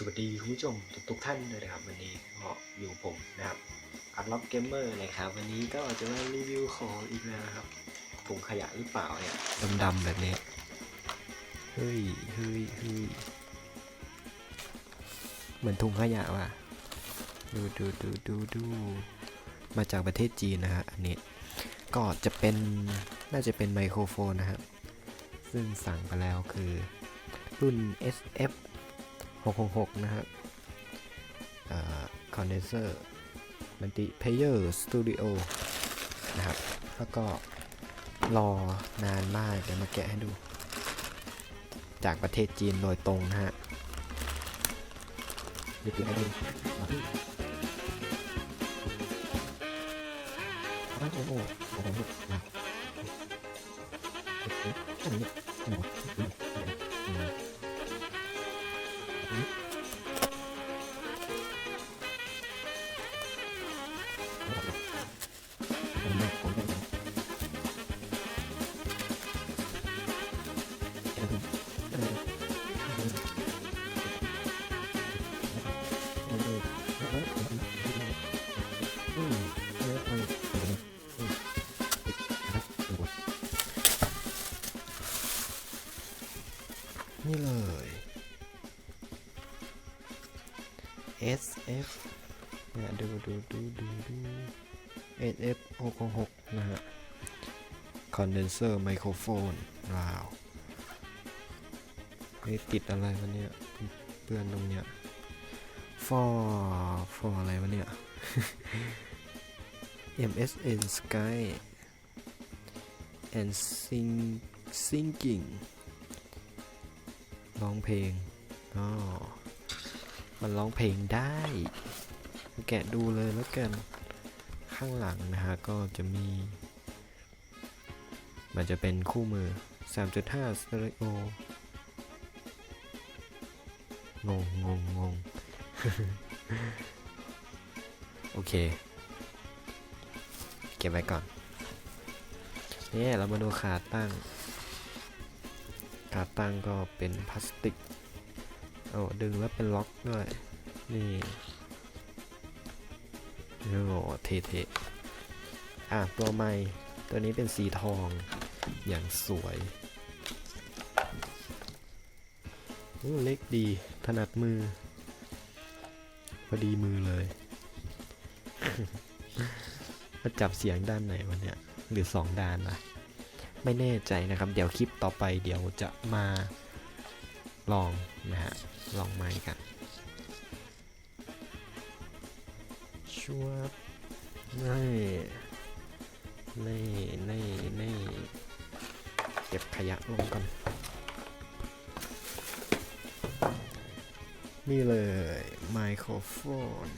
สวัสดีคุณผู้ชมทุกทุกๆท่านเลยนะครับ วันนี้ก็อยู่ผมนะครับอัดล็อกเกมเมอร์นะครับ วันนี้ก็จะมารีวิวของอีกแล้วนะครับถุงขยะหรือเปล่าเนี่ยดำๆแบบนี้เฮ้ยเฮ้ยเฮ้ยเหมือนถุงขยะว่ะดูดูดูดูดูมาจากประเทศจีนนะฮะอันนี้ก็จะเป็นน่าจะเป็นไมโครโฟนนะครับซึ่งสั่งไปแล้วคือรุ่น SF 666 นะครับคอนเดนเซอร์มัลติเพเยอร์สตูดิโอนะครับ แล้วก็รอนานมากเดี๋ยวมาแกะให้ดู จากประเทศจีนโดยตรงนะฮะดี๋ยวปิดให้ดูโอ้โหโอ้โหโอ้โหนะโอเคอันนี้โอ้โห เลย SF เนี่ยดูดูดูดูดู SF 666นะฮะ condenser microphone ว้าวเฮ้ยติดอะไรวะเนี่ยเปื้อนตรงเนี้ย for for อะไรวะเนี่ย MSN Sky and sing singing ร้องเพลงอ๋อมันร้องเพลงได้ แกะดูเลยแล้วกัน ข้างหลังนะฮะก็จะมี มันจะเป็นคู่มือ 3.5สเตอริโองงงงงงโอเค เก็บไว้ก่อน เนี่ยเรามาดูขาตั้ง ขาตั้งก็เป็นพลาสติกโอ้ดึงแล้วเป็นล็อกด้วย นี่โอ้เท่ๆอะตัวใหม่ตัวนี้เป็นสีทองอย่างสวยเล็กดี ถนัดมือ พอดีมือเลยมาจับเสียงด้านไหนวันเนี้ยหรือสองด้านวะ ไม่แน่ใจนะครับ เดี๋ยวคลิปต่อไปเดี๋ยวจะมาลองนะฮะ ลองไม้กันชัวบนี่นี่นี่นี่เก็บขยะลงกันนี่เลยไมโครโฟน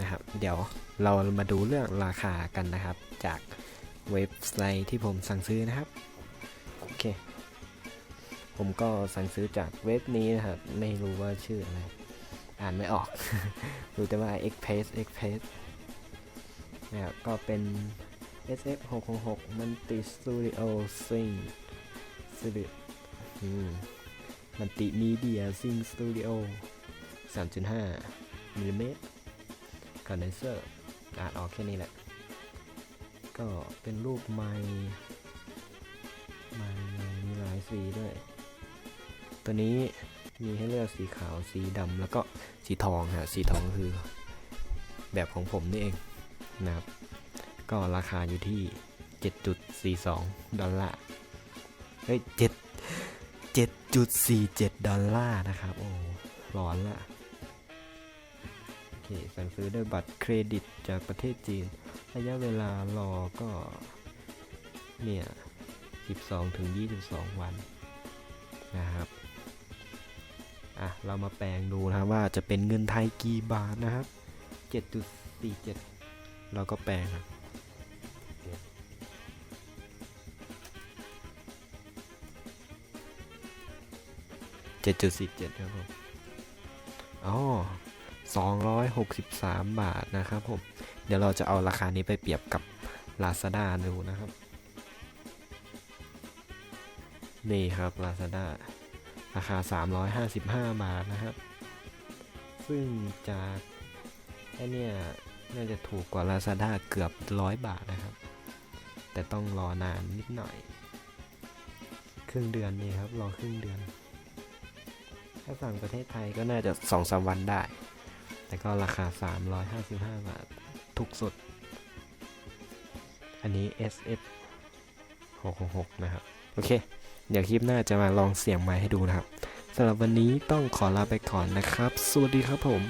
นะครับ เดี๋ยวเรามาดูเรื่องราคากันนะครับจาก เว็บไซต์ที่ผมสั่งซื้อนะครับ โอเค ผมก็สั่งซื้อจากเว็บนี้นะครับ ไม่รู้ว่าชื่ออะไร อ่านไม่ออก รู้แต่ว่า Express Express นะครับก็เป็น SF 666 Multi Studio Sync Studio อืมมันติมีเดียซิงสตูดิโอ3.5มิลลิเมตรคอนเดนเซอร์อ่านออกแค่นี้แหละ ก็เป็นรูปไม้ไม้มีหลายสีด้วย ตัวนี้มีให้เลือกสีขาวสีดำแล้วก็สีทองฮะสีทองคือแบบของผมนี่เองนะครับ ก็ราคาอยู่ที่ 7.42 ดอลลาร์เฮ้ย7 7.47 ดอลลาร์นะครับ โอ้ร้อนละ สั่งซื้อด้วยบัตรเครดิตจากประเทศจีน ระยะเวลารอก็ เนี่ย 12 ถึง 22 วันนะครับ อะ เรามาแปลงดูนะว่าจะเป็นเงินไทยกี่บาทนะครับ 7.47 เราก็แปลงครับเจ็ดจุดสี่เจ็ดครับผมอ๋อ สองร้อยหกสิบสามบาทนะครับผม เดี๋ยวเราจะเอาราคานี้ไปเปรียบกับ Lazada ดูนะครับ นี่ครับ Lazada ราคา 355 บาทนะครับ ซึ่งจากไอเนี่ยน่าจะถูกกว่า Lazada เกือบร้อยบาทนะครับ แต่ต้องรอนานนิดหน่อย ครึ่งเดือนนี่ครับ รอครึ่งเดือน ถ้าสั่งประเทศไทยก็น่าจะ2อสวันได้ แต่ก็ราคา 355 บาท ถูกสุด อันนี้ SF 666 นะครับ โอเค เดี๋ยวคลิปหน้าจะมาลองเสียงไม้ให้ดูนะครับสำหรับวันนี้ต้องขอลาไปก่อนนะครับ สวัสดีครับผม